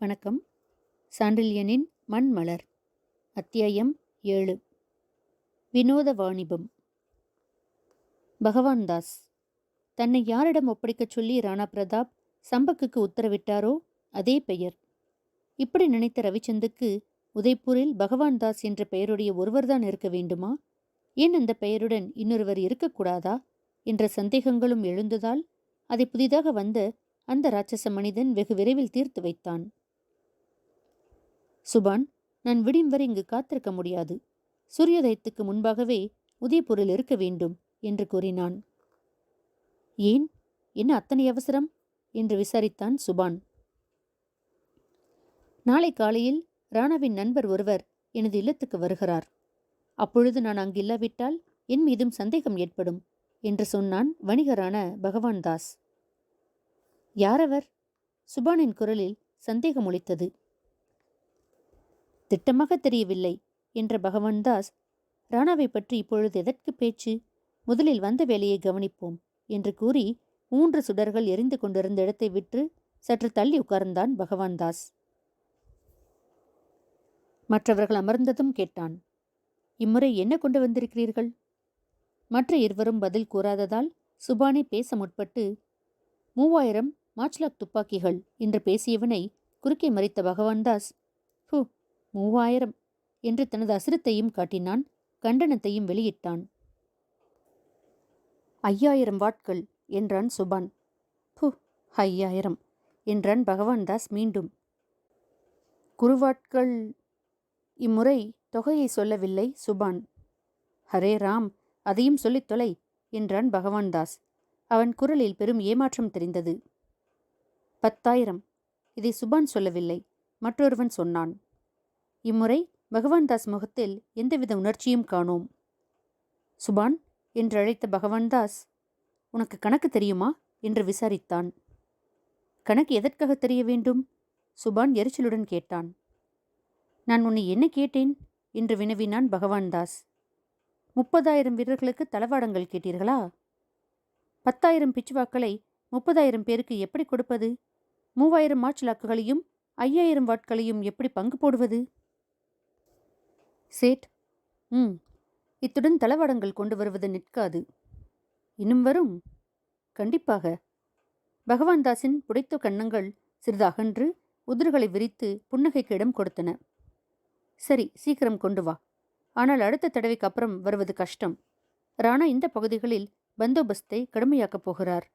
வணக்கம். சாண்டில்யனின் மண்மலர். அத்தியாயம் ஏழு. வினோத வாணிபம். பகவான் தாஸ் தன்னை யாரிடம் ஒப்படைக்கச் சொல்லி ராணா பிரதாப் சம்பக்குக்கு உத்தரவிட்டாரோ அதே பெயர். இப்படி நினைத்த ரவிச்சந்துக்கு உதய்பூரில் பகவான் தாஸ் என்ற பெயருடைய ஒருவர்தான் இருக்க வேண்டுமா? ஏன் அந்த பெயருடன் இன்னொருவர் இருக்கக்கூடாதா? என்ற சந்தேகங்களும் எழுந்ததால் அதை புதிதாக வந்த அந்த ராட்சச மனிதன் வெகு விரைவில் தீர்த்து வைத்தான். சுபான் நான் விடியும் வரை இங்கு காத்திருக்க முடியாது. சூரியோதயத்துக்கு முன்பாகவே உதயபூரில் இருக்க வேண்டும் என்று கூறினான். ஏன்? என்ன அத்தனை அவசரம்? என்று விசாரித்தான் சுபான். நாளை காலையில் ராணாவின் நண்பர் ஒருவர் எனது இல்லத்துக்கு வருகிறார். அப்பொழுது நான் அங்கு இல்லாவிட்டால் என் மீதும் சந்தேகம் ஏற்படும் என்று சொன்னான் வணிகரான பகவான் தாஸ் யாரவர்? சுபானின் குரலில் சந்தேகம் ஒழித்தது திட்டமாக தெரியவில்லை என்ற பகவான்தாஸ் ராணாவை பற்றி இப்பொழுது எதற்கு பேச்சு? முதலில் வந்த வேலையை கவனிப்போம் என்று கூறி மூன்று சுடர்கள் எரிந்து கொண்டிருந்த இடத்தை விற்று சற்று தள்ளி உட்கார்ந்தான் பகவான்தாஸ். மற்றவர்கள் அமர்ந்ததும் கேட்டான் இம்முறை என்ன கொண்டு வந்திருக்கிறீர்கள்? மற்ற இருவரும் பதில் கூறாததால் சுபானி பேச முற்பட்டு மூவாயிரம் மாச்லாக் துப்பாக்கிகள் என்று பேசியவனை குறுக்கே மறித்த பகவான்தாஸ் ஹூ மூவாயிரம் என்று தனது அசிரத்தையும் காட்டினான் கண்டனத்தையும் வெளியிட்டான். ஐயாயிரம் வாட்கள் என்றான் சுபான். பு ஐயாயிரம் என்றான் பகவான் தாஸ் மீண்டும். குருவாட்கள் இம்முறை தொகையை சொல்லவில்லை சுபான். ஹரே ராம் அதையும் சொல்லித் தொலை என்றான் பகவான் தாஸ் அவன் குரலில் பெரும் ஏமாற்றம் தெரிந்தது. பத்தாயிரம் இதை சுபான் சொல்லவில்லை மற்றொருவன் சொன்னான். இம்முறை பகவான்தாஸ் முகத்தில் எந்தவித உணர்ச்சியும் காணோம். சுபான் என்று அழைத்த பகவான்தாஸ் உனக்கு கணக்கு தெரியுமா? என்று விசாரித்தான். கணக்கு எதற்காக தெரிய வேண்டும்? சுபான் எரிச்சலுடன் கேட்டான். நான் உன்னை என்ன கேட்டேன்? என்று வினவினான் பகவான்தாஸ் முப்பதாயிரம் வீரர்களுக்கு தளவாடங்கள் கேட்டீர்களா? பத்தாயிரம் பிச்சுவாக்களை முப்பதாயிரம் பேருக்கு எப்படி கொடுப்பது? மூவாயிரம் மாச்சலாக்குகளையும் ஐயாயிரம் வாட்களையும் எப்படி பங்கு போடுவது? சேட். ம். இத்துடன் தளவாடங்கள் கொண்டு வருவது நிற்காது. இன்னும் வரும்? கண்டிப்பாக. பகவான் தாஸின் புடைத்த கன்னங்கள் சிறிது அகன்று உதிர்களை விரித்து புன்னகைக்கு இடம் கொடுத்தன. சரி சீக்கிரம் கொண்டு வா. ஆனால் அடுத்த தடவைக்கு அப்புறம் வருவது கஷ்டம். ராணா இந்த பகுதிகளில் பந்தோபஸ்தை கடுமையாக்கப் போகிறார்.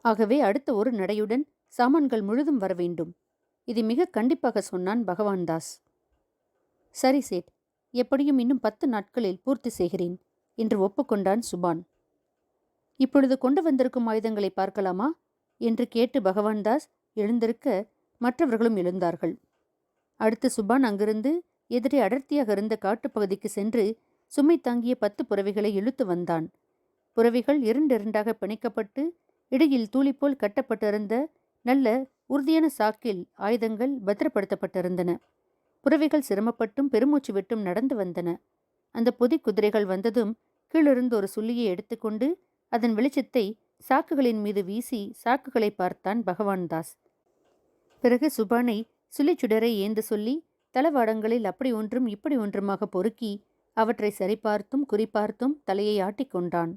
ஆகவே அடுத்த ஒரு நடையுடன் சாமான்கள் முழுதும் வர வேண்டும். இதை மிக கண்டிப்பாக சொன்னான் பகவான் தாஸ். சரி சேட் எப்படியும் இன்னும் பத்து நாட்களில் பூர்த்தி செய்கிறேன் என்று ஒப்புக்கொண்டான் சுபான். இப்பொழுது கொண்டு வந்திருக்கும் ஆயுதங்களை பார்க்கலாமா? என்று கேட்டு பகவான்தாஸ் எழுந்திருக்க மற்றவர்களும் எழுந்தார்கள். அடுத்து சுபான் அங்கிருந்து எதிரே அடர்த்தியாக இருந்த காட்டுப்பகுதிக்கு சென்று சுமை தாங்கிய பத்து புறவைகளை இழுத்து வந்தான். புறவைகள் இரண்டிரண்டாக பிணைக்கப்பட்டு இடையில் தூளிப்போல் கட்டப்பட்டிருந்த நல்ல உறுதியான சாக்கில் ஆயுதங்கள் பத்திரப்படுத்தப்பட்டிருந்தன. புறவிகள் சிரமப்பட்டும் பெருமூச்சு விட்டும் நடந்து வந்தன. அந்த பொதி குதிரைகள் வந்ததும் கீழிருந்து ஒரு சுள்ளியை எடுத்துக்கொண்டு அதன் வெளிச்சத்தை சாக்குகளின் மீது வீசி சாக்குகளை பார்த்தான் பகவான் தாஸ் பிறகு சுபானை சுழிச்சுடரை ஏந்து சொல்லி தளவாடங்களில் அப்படி ஒன்றும் இப்படி ஒன்றுமாக பொறுக்கி அவற்றை சரிபார்த்தும் குறிப்பார்த்தும் தலையை ஆட்டிக்கொண்டான்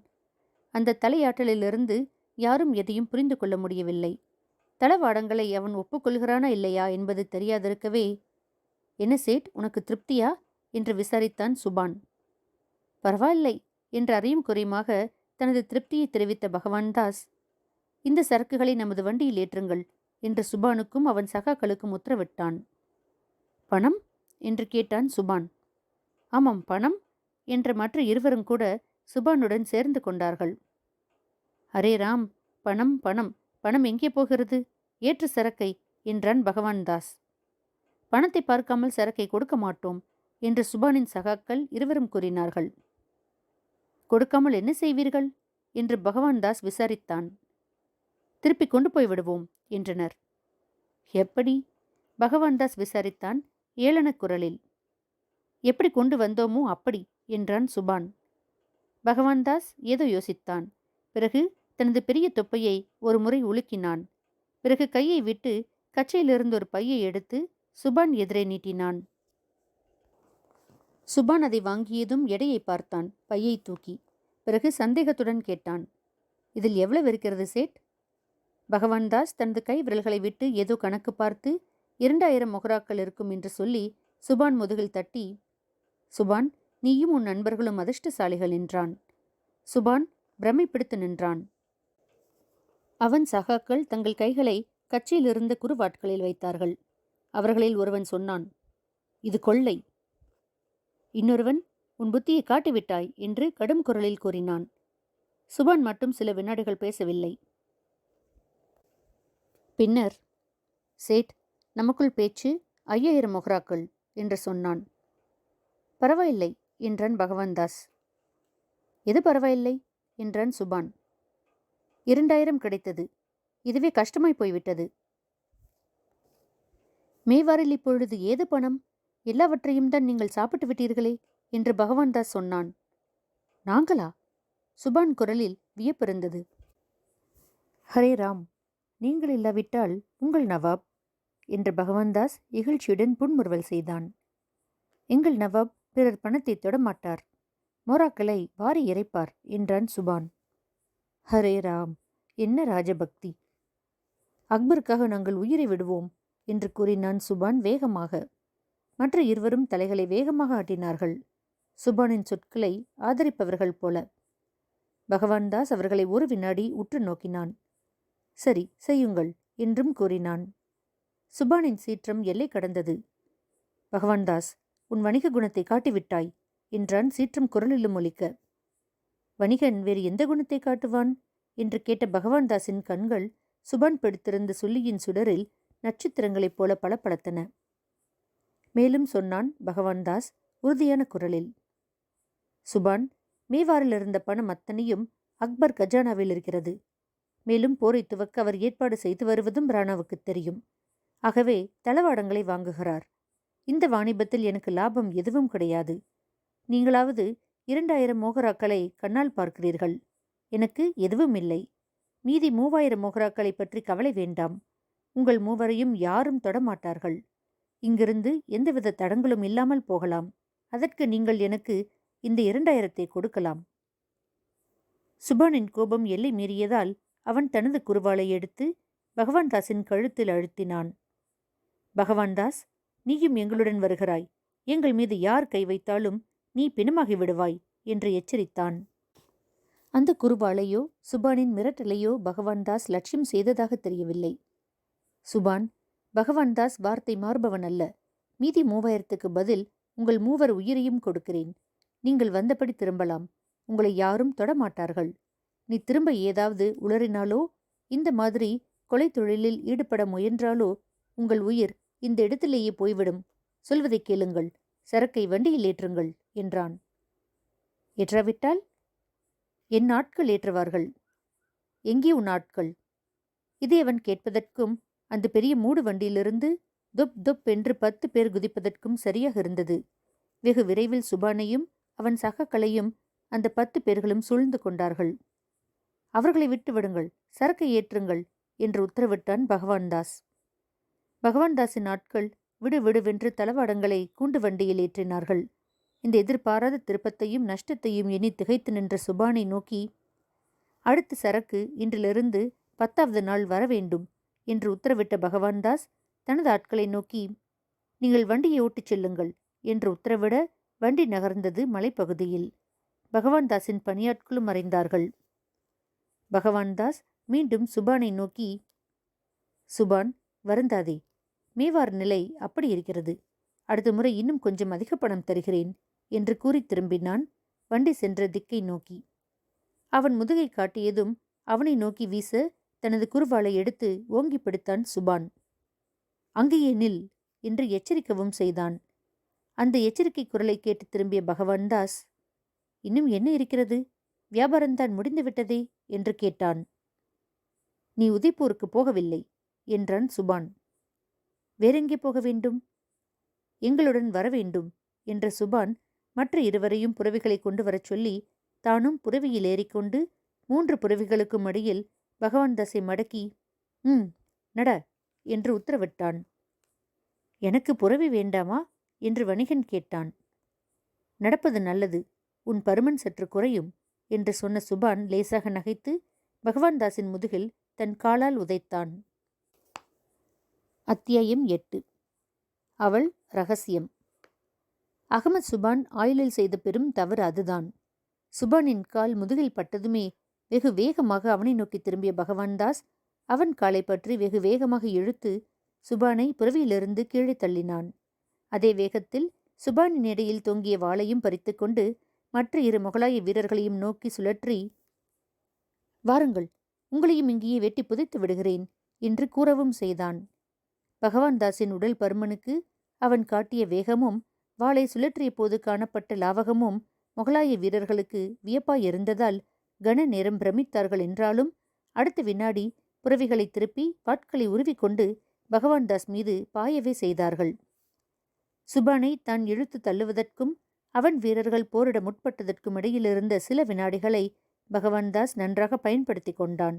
அந்த தலையாட்டலிலிருந்து யாரும் எதையும் புரிந்து கொள்ள முடியவில்லை. தளவாடங்களை அவன் ஒப்புக்கொள்கிறானா இல்லையா என்பது தெரியாதிருக்கவே என்ன சேட் உனக்கு திருப்தியா? என்று விசாரித்தான் சுபான். பரவாயில்லை என்று அறியும் குறையுமாக தனது திருப்தியை தெரிவித்த பகவான் தாஸ் இந்த சரக்குகளை நமது வண்டியில் ஏற்றுங்கள் என்று சுபானுக்கும் அவன் சகாக்களுக்கும் உத்தரவிட்டான். பணம்? என்று கேட்டான் சுபான். ஆமாம் பணம் என்ற மற்ற இருவரும் கூட சுபானுடன் சேர்ந்து கொண்டார்கள். அரே ராம் பணம் பணம் பணம் எங்கே போகிறது? ஏற்று சரக்கை என்றான் பகவான் தாஸ். பணத்தை பார்க்காமல் சரக்கை கொடுக்க மாட்டோம் என்று சுபானின் சகாக்கள் இருவரும் கூறினார்கள். கொடுக்காமல் என்ன செய்வீர்கள்? என்று பகவான் தாஸ் விசாரித்தான். திருப்பி கொண்டு போய் விடுவோம் என்றனர். எப்படி? பகவான் தாஸ் விசாரித்தான் ஏளன குரலில். எப்படி கொண்டு வந்தோமோ அப்படி என்றான் சுபான். பகவான் தாஸ் ஏதோ யோசித்தான். பிறகு தனது பெரிய தொப்பையை ஒரு முறை உலுக்கினான். பிறகு கையை விட்டு கச்சையிலிருந்து ஒரு பையை எடுத்து சுபான் எதிரே நீட்டினான். சுபான் அதை வாங்கியதும் எடையை பார்த்தான். பையை தூக்கி. பிறகு சந்தேகத்துடன் கேட்டான் இதில் எவ்வளவு இருக்கிறது சேட்? பகவான் தாஸ் தனது கை விரல்களை விட்டு ஏதோ கணக்கு பார்த்து இரண்டாயிரம் மொகராக்கள் இருக்கும் என்று சொல்லி சுபான் முதுகில் தட்டி சுபான் நீயும் உன் நண்பர்களும் அதிர்ஷ்டசாலிகள் என்றான். சுபான் பிரமை பிடித்து நின்றான். அவன் சகாக்கள் தங்கள் கைகளை கட்சியிலிருந்த குறுவாட்களில் வைத்தார்கள். அவர்களில் ஒருவன் சொன்னான் இது கொள்ளை. இன்னொருவன் உன் புத்தியை காட்டிவிட்டாய் என்று கடும் குரலில் கூறினான். சுபான் மட்டும் சில வினாடிகள் பேசவில்லை. பின்னர் சேட் நமக்குள் பேச்சு ஐயாயிரம் மொஹராக்கள் என்று சொன்னான். பரவாயில்லை என்றான் பகவான்தாஸ். எது பரவாயில்லை? என்றான் சுபான். இரண்டாயிரம் கிடைத்தது. இதுவே கஷ்டமாய் போய்விட்டது மேவாரில் இப்பொழுது ஏது பணம்? எல்லாவற்றையும் தான் நீங்கள் சாப்பிட்டு விட்டீர்களே? என்று பகவான்தாஸ் சொன்னான். நாங்களா? சுபான் குரலில் வியப்பிருந்தது. ஹரே ராம் நீங்கள் இல்லாவிட்டால் உங்கள் நவாப்? என்று பகவான்தாஸ் இகழ்ச்சியுடன் புன்முறுவல் செய்தான். எங்கள் நவாப் பிறர் பணத்தை தொடமாட்டார் மோராக்களை வாரி இறைப்பார் என்றான் சுபான். ஹரே ராம் என்ன ராஜபக்தி? அக்பருக்காக நாங்கள் உயிரை விடுவோம். என்று கூறினான் சுபான் வேகமாக. மற்ற இருவரும் தலைகளை வேகமாக ஆட்டினார்கள். சுபானின் சொற்களை ஆதரிப்பவர்கள் போல. பகவான் தாஸ் அவர்களை ஒரு வினாடி உற்று நோக்கினான். சரி செய்யுங்கள் என்றும் கூறினான். சுபானின் சீற்றம் எல்லை கடந்தது. பகவான் தாஸ் உன் வணிக குணத்தை காட்டிவிட்டாய் என்றான் சீற்றம் குரலிலும் ஒலிக்க. வணிகன் வேறு எந்த குணத்தை காட்டுவான்? என்று கேட்ட பகவான் தாஸின் கண்கள் சுபான் பிடித்திருந்த சொல்லியின் சுடரில் நட்சத்திரங்களைப் போல பளபளத்தன. மேலும் சொன்னான் பகவான் தாஸ் உறுதியான குரலில். சுபான் மேவாரில் இருந்த பணம் அத்தனையும் அக்பர் கஜானாவில் இருக்கிறது. மேலும் போரை துவக்க அவர் ஏற்பாடு செய்து வருவதும் ராணாவுக்கு தெரியும். ஆகவே தளவாடங்களை வாங்குகிறார். இந்த வாணிபத்தில் எனக்கு லாபம் எதுவும் கிடையாது. நீங்களாவது இரண்டாயிரம் மோகராக்களை கண்ணால் பார்க்கிறீர்கள். எனக்கு எதுவும் இல்லை. மீதி மூவாயிரம் மோகராக்களை பற்றி கவலை வேண்டாம். உங்கள் மூவரையும் யாரும் தொடமாட்டார்கள். இங்கிருந்து எந்தவித தடங்களும் இல்லாமல் போகலாம். அதற்கு நீங்கள் எனக்கு இந்த இரண்டாயிரத்தை கொடுக்கலாம். சுபானின் கோபம் எல்லை மீறியதால் அவன் தனது குருவாளை எடுத்து பகவான் தாஸின் கழுத்தில் அழுத்தினான். பகவான் தாஸ் நீயும் எங்களுடன் வருகிறாய். எங்கள் மீது யார் கை வைத்தாலும் நீ பிணமாகி விடுவாய் என்று எச்சரித்தான். அந்த குருவாலையோ சுபானின் மிரட்டலையோ பகவான் தாஸ் லட்சியம் செய்ததாக தெரியவில்லை. சுபான் பகவான் தாஸ் வார்த்தை மாறுபவன் அல்ல. மீதி மூவாயிரத்துக்கு பதில் உங்கள் மூவர் உயிரையும் கொடுக்கிறேன். நீங்கள் வந்தபடி திரும்பலாம். உங்களை யாரும் தொடமாட்டார்கள். நீ திரும்ப ஏதாவது உளறினாலோ இந்த மாதிரி கொலை தொழிலில் ஈடுபட முயன்றாலோ உங்கள் உயிர் இந்த இடத்திலேயே போய்விடும். சொல்வதை கேளுங்கள். சரக்கை வண்டியில் ஏற்றுங்கள் என்றான். ஏற்றாவிட்டால்? என் ஆட்கள் ஏற்றுவார்கள். எங்கே உன் ஆட்கள்? இதை அவன் கேட்பதற்கும் அந்த பெரிய மூடு வண்டியிலிருந்து துப் துப் என்று பத்து பேர் குதிப்பதற்கும் சரியாக இருந்தது. வெகு விரைவில் சுபானையும் அவன் சகக்களையும் அந்த பத்து பேர்களும் சூழ்ந்து கொண்டார்கள். அவர்களை விட்டு விடுங்கள் சரக்கை ஏற்றுங்கள் என்று உத்தரவிட்டான் பகவான்தாஸ். பகவான்தாஸின் ஆட்கள் விடு விடுவென்று தளவாடங்களை கூண்டு வண்டியில் ஏற்றினார்கள். இந்த எதிர்பாராத திருப்பத்தையும் நஷ்டத்தையும் எண்ணி திகைத்து நின்ற சுபானை நோக்கி அடுத்த சரக்கு இன்றிலிருந்து பத்தாவது நாள் வர வேண்டும். என்று உத்தரவிட்ட பகவான்தாஸ் தனது ஆட்களை நோக்கி நீங்கள் வண்டியை ஓட்டிச் செல்லுங்கள் என்று உத்தரவிட வண்டி நகர்ந்தது மலைப்பகுதியில். பகவான்தாஸின் பணியாட்களும் மறைந்தார்கள். பகவான்தாஸ் மீண்டும் சுபானை நோக்கி சுபான் வருந்தாதே மேவார் நிலை அப்படி இருக்கிறது. அடுத்த முறை இன்னும் கொஞ்சம் அதிக பணம் தருகிறேன் என்று கூறி திரும்பினான் வண்டி சென்ற திக்கை நோக்கி. அவன் முதுகை காட்டியதும் அவனை நோக்கி வீச தனது குருவாலை எடுத்து ஓங்கி பிடித்தான் சுபான். அங்கேயே நில் என்று எச்சரிக்கவும் செய்தான். அந்த எச்சரிக்கை குரலை கேட்டு திரும்பிய பகவான் தாஸ் இன்னும் என்ன இருக்கிறது? வியாபாரம்தான் முடிந்துவிட்டதே என்று கேட்டான். நீ உதய்பூருக்கு போகவில்லை என்றான் சுபான். வேறெங்கே போக வேண்டும்? எங்களுடன் வர வேண்டும் என்ற சுபான் மற்ற இருவரையும் புறவிகளை கொண்டு வரச் சொல்லி தானும் புறவியில் ஏறிக்கொண்டு மூன்று புறவிகளுக்கும் இடையில் பகவான் தாஸை மடக்கி ம் நட என்று உத்தரவிட்டான். எனக்கு புறவி வேண்டாமா? என்று வணிகன் கேட்டான். நடப்பது நல்லது. உன் பருமன் சற்று குறையும் என்று சொன்ன சுபான் லேசாக நகைத்து பகவான் தாஸின் முதுகில் தன் காலால் உதைத்தான். அத்தியாயம் எட்டு. அவள் ரகசியம். அகமது சுபான் ஆயுளில் செய்த பெரும் தவறு அதுதான். சுபானின் கால் முதுகில் பட்டதுமே வெகு வேகமாக அவனை நோக்கி திரும்பிய பகவான் தாஸ் அவன் காலை பற்றி வெகு வேகமாக இழுத்து சுபானை புறவியிலிருந்து கீழே தள்ளினான். அதே வேகத்தில் சுபானின் இடையில் தொங்கிய வாளையும் பறித்துக்கொண்டு மற்ற இரு முகலாய வீரர்களையும் நோக்கி சுழற்றி வாருங்கள் உங்களையும் இங்கேயே வெட்டி புதைத்து விடுகிறேன் என்று கூறவும் செய்தான். பகவான் தாஸின் உடல் பருமனுக்கு அவன் காட்டிய வேகமும் வாளை சுழற்றிய போது காணப்பட்ட லாவகமும் முகலாய வீரர்களுக்கு வியப்பாய் இருந்ததால் கன நேரம் பிரமித்தார்கள் என்றாலும் அடுத்த வினாடி புறவிகளை திருப்பி பாட்களை உருவிக்கொண்டு பகவான் தாஸ் மீது பாயவே செய்தார்கள். சுபானை தான் இழுத்து தள்ளுவதற்கும் அவன் வீரர்கள் போரிட முற்பட்டதற்கும் இடையிலிருந்த சில வினாடிகளை பகவான் தாஸ் நன்றாக பயன்படுத்தி கொண்டான்.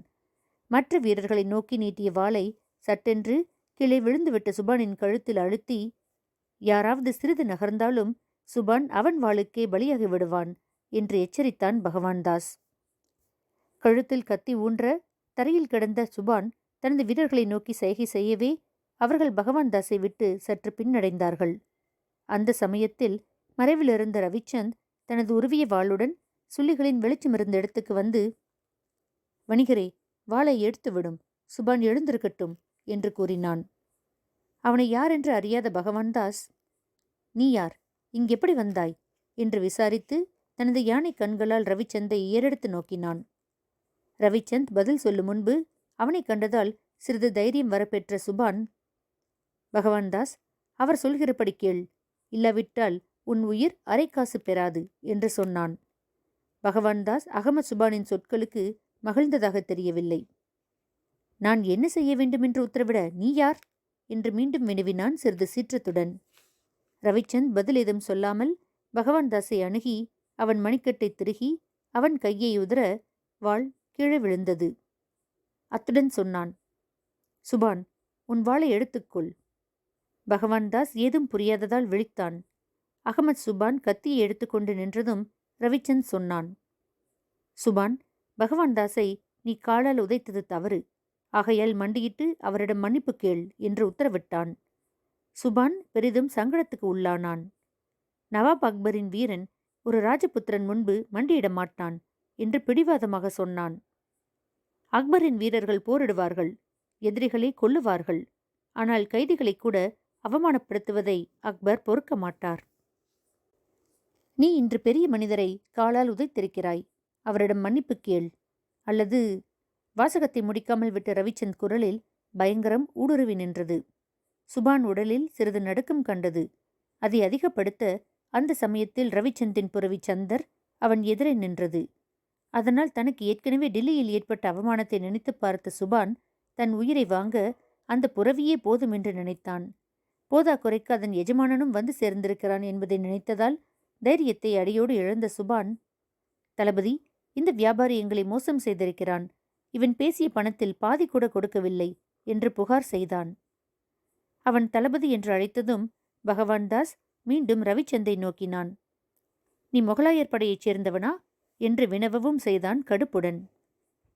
மற்ற வீரர்களை நோக்கி நீட்டிய வாளை சட்டென்று கீழே விழுந்துவிட்ட சுபானின் கழுத்தில் அழுத்தி யாராவது சிறிது நகர்ந்தாலும் சுபான் அவன் வாளுக்கே பலியாகி விடுவான் என்று எச்சரித்தான் பகவான் தாஸ். கழுத்தில் கத்தி ஊன்ற தரையில் கிடந்த சுபான் தனது வீரர்களை நோக்கி சைகை செய்யவே அவர்கள் பகவான் தாஸை விட்டு சற்று பின்னடைந்தார்கள். அந்த சமயத்தில் மறைவிலிருந்த ரவிச்சந்த் தனது உருவிய வாளுடன் சுள்ளிகளின் வெளிச்சமிருந்த இடத்துக்கு வந்து வணிகரே வாளை எடுத்துவிடும் சுபான் எழுந்திருக்கட்டும் என்று கூறினான். அவனை யார் என்று அறியாத பகவான் தாஸ் நீ யார் இங்கெப்படி வந்தாய்? என்று விசாரித்து தனது யானை கண்களால் ரவிச்சந்தை ஏறெடுத்து நோக்கினான். ரவிச்சந்த் பதில் சொல்லும் முன்பு அவனை கண்டதால் சிறிது தைரியம் வரப்பெற்ற சுபான் பகவான் தாஸ் அவர் சொல்கிறபடி கேள். இல்லாவிட்டால் உன் உயிர் அரைக்காசு பெறாது என்று சொன்னான். பகவான் தாஸ் அகமது சுபானின் சொற்களுக்கு மகிழ்ந்ததாக தெரியவில்லை. நான் என்ன செய்ய வேண்டும் என்று உத்தரவிட நீ யார் என்று மீண்டும் வினவினான் சிறிது சீற்றத்துடன். ரவிச்சந்த் பதில் ஏதும் சொல்லாமல் பகவான் தாஸை அணுகி அவன் மணிக்கட்டை திருகி அவன் கையை உதற வாழ் கீழே விழுந்தது. அத்துடன் சொன்னான் சுபான் உன் வாளை எடுத்துக்கொள். பகவான் தாஸ் ஏதும் புரியாததால் விழித்தான். அகமது சுபான் கத்தியை எடுத்துக்கொண்டு நின்றதும் ரவிச்சந்த் சொன்னான் சுபான் பகவான் தாஸை நீ காலால் உதைத்தது தவறு. ஆகையால் மண்டியிட்டு அவரிடம் மன்னிப்பு கேள் என்று உத்தரவிட்டான். சுபான் பெரிதும் சங்கடத்துக்கு உள்ளானான். நவாப் அக்பரின் வீரன் ஒரு ராஜபுத்திரன் முன்பு மண்டியிட மாட்டான் என்று பிடிவாதமாக சொன்னான். அக்பரின் வீரர்கள் போரிடுவார்கள் எதிரிகளை கொல்லுவார்கள். ஆனால் கைதிகளை கூட அவமானப்படுத்துவதை அக்பர் பொறுக்க மாட்டார். நீ இன்று பெரிய மனிதரை காலால் உதைத்திருக்கிறாய். அவரிடம் மன்னிப்பு கேள். அல்லது வாசகத்தை முடிக்காமல் விட்ட ரவிச்சந்த் குரலில் பயங்கரம் ஊடுருவி நின்றது. சுபான் உடலில் சிறிது நடுக்கம் கண்டது. அதை அதிகப்படுத்த அந்த சமயத்தில் ரவிச்சந்தின் புறவி சந்தர் அவன் எதிரே நின்றது. அதனால் தனக்கு ஏற்கனவே டெல்லியில் ஏற்பட்ட அவமானத்தை நினைத்து பார்த்த சுபான் தன் உயிரை வாங்க அந்த புறவியே போதும் என்று நினைத்தான். போதா குறைக்கு அதன் எஜமானனும் வந்து சேர்ந்திருக்கிறான் என்பதை நினைத்ததால் தைரியத்தை அடியோடு இழந்த சுபான் தளபதி இந்த வியாபாரி எங்களை மோசம் செய்திருக்கிறான். இவன் பேசிய பணத்தில் பாதி கூட கொடுக்கவில்லை என்று புகார் செய்தான். அவன் தளபதி என்று அழைத்ததும் பகவான் தாஸ் மீண்டும் ரவிச்சந்தை நோக்கினான். நீ முகலாயர் படையைச் சேர்ந்தவனா? என்று வினவவும் செய்தான் கடுப்புடன்.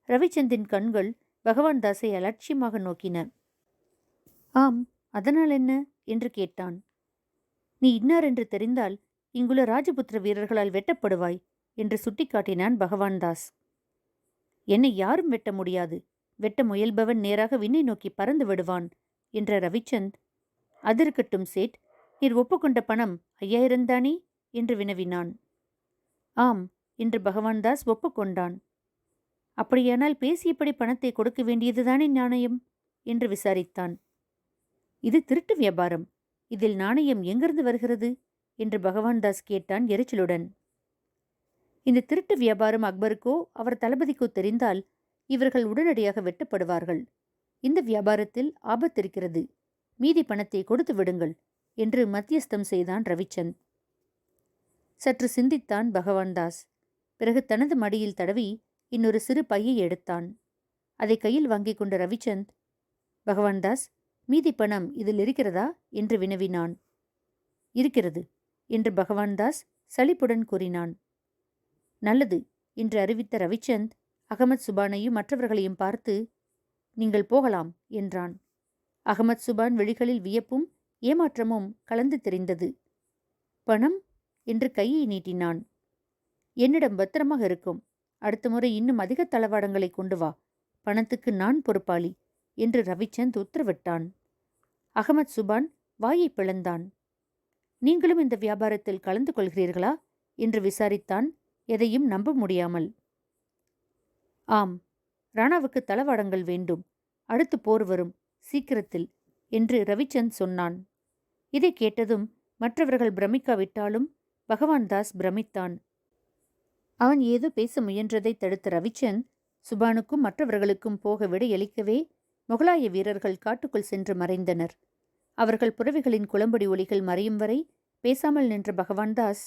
ரவிச்சந்தின் கண்கள் பகவான் தாஸை அலட்சியமாக நோக்கின. ஆம் அதனால் என்ன? என்று கேட்டான். நீ இன்னார் என்று தெரிந்தால் இங்குள்ள ராஜபுத்திர வீரர்களால் வெட்டப்படுவாய் என்று சுட்டிக்காட்டினான் பகவான் தாஸ். என்னை யாரும் வெட்ட முடியாது. வெட்ட முயல்பவன் நேராக விண்ணை நோக்கி பறந்து விடுவான் என்ற ரவிச்சந்த். அதிருக்கட்டும் சேட் நீர் ஒப்புக்கொண்ட பணம் ஐயாயிரந்தானே என்று வினவினான். ஆம் என்று பகவான் தாஸ் ஒப்புக்கொண்டான் அப்படியானால் பேசியபடி பணத்தை கொடுக்க வேண்டியதுதானே நாணயம்? என்று விசாரித்தான். இது திருட்டு வியாபாரம். இதில் நாணயம் எங்கிருந்து வருகிறது? என்று பகவான் தாஸ் கேட்டான் எரிச்சலுடன். இந்த திருட்டு வியாபாரம் அக்பருக்கோ அவர் தளபதிக்கோ தெரிந்தால் இவர்கள் உடனடியாக வெட்டப்படுவார்கள். இந்த வியாபாரத்தில் ஆபத்திருக்கிறது மீதி பணத்தை கொடுத்து விடுங்கள் என்று மத்தியஸ்தம் செய்தான் ரவிச்சந்த். சற்று சிந்தித்தான் பகவான் தாஸ். பிறகு தனது மடியில் தடவி இன்னொரு சிறு பையை எடுத்தான். அதை கையில் வாங்கிக் கொண்ட ரவிச்சந்த் பகவான் தாஸ் மீதி பணம் இதில் இருக்கிறதா? என்று வினவினான். இருக்கிறது என்று பகவான் தாஸ் சலிப்புடன் கூறினான். நல்லது என்று அறிவித்த ரவிச்சந்த் அகமத் சுபானையும் மற்றவர்களையும் பார்த்து நீங்கள் போகலாம் என்றான். அகமத் சுபான் விழிகளில் வியப்பும் ஏமாற்றமும் கலந்து தெரிந்தது. பணம்? என்று கையை நீட்டினான். என்னிடம் பத்திரமாக இருக்கும். அடுத்த முறை இன்னும் அதிக தளவாடங்களை கொண்டு வா. பணத்துக்கு நான் பொறுப்பாளி என்று ரவிச்சந்த் உத்தரவிட்டான். அகமத் சுபான் வாயை பிளந்தான். நீங்களும் இந்த வியாபாரத்தில் கலந்து கொள்கிறீர்களா? என்று விசாரித்தான். எதையும் நம்ப முடியாமல். ஆம் ராணாவுக்கு தளவாடங்கள் வேண்டும். அடுத்து போர் வரும். சீக்கிரத்தில் என்று ரவிச்சந்த் சொன்னான். இதை கேட்டதும் மற்றவர்கள் பிரமிக்காவிட்டாலும் பகவான் தாஸ் பிரமித்தான். அவன் ஏதோ பேச முயன்றதை தடுத்த ரவிச்சந்த் சுபானுக்கும் மற்றவர்களுக்கும் போக விடையளிக்கவே முகலாய வீரர்கள் காட்டுக்குள் சென்று மறைந்தனர். அவர்கள் புறவிகளின் குளம்படி ஒலிகள் மறையும் வரை பேசாமல் நின்ற பகவான் தாஸ்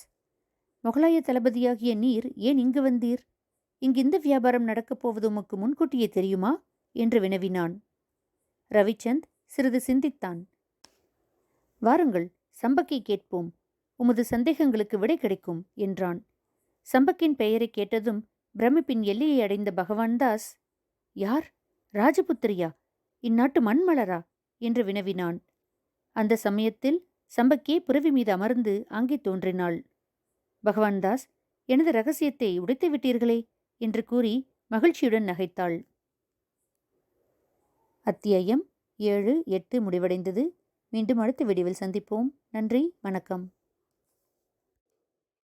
முகலாய தளபதியாகிய நீர் ஏன் இங்கு வந்தீர்? இங்கு இந்த வியாபாரம் நடக்கப் போவது உமக்கு முன்கூட்டியே தெரியுமா? என்று வினவினான். ரவிச்சந்த் சிறிது சிந்தித்தான். வாருங்கள் சம்பக்கை கேட்போம். உமது சந்தேகங்களுக்கு விடை கிடைக்கும் என்றான். சம்பக்கின் பெயரை கேட்டதும் பிரமிப்பின் எல்லையை அடைந்த பகவான்தாஸ் யார்? ராஜபுத்திரியா? இந்நாட்டு மண்மலரா? என்று வினவினான். அந்த சமயத்தில் சம்பக்கே புரவி மீது அமர்ந்து அங்கே தோன்றினாள். பகவான்தாஸ் எனது ரகசியத்தை உடைத்து விட்டீர்களே? என்று கூறி மகிழ்ச்சியுடன் நகைத்தாள். அத்தியாயம் ஏழு எட்டு முடிவடைந்தது. மீண்டும் அடுத்த வீடியோவில் சந்திப்போம். நன்றி வணக்கம்.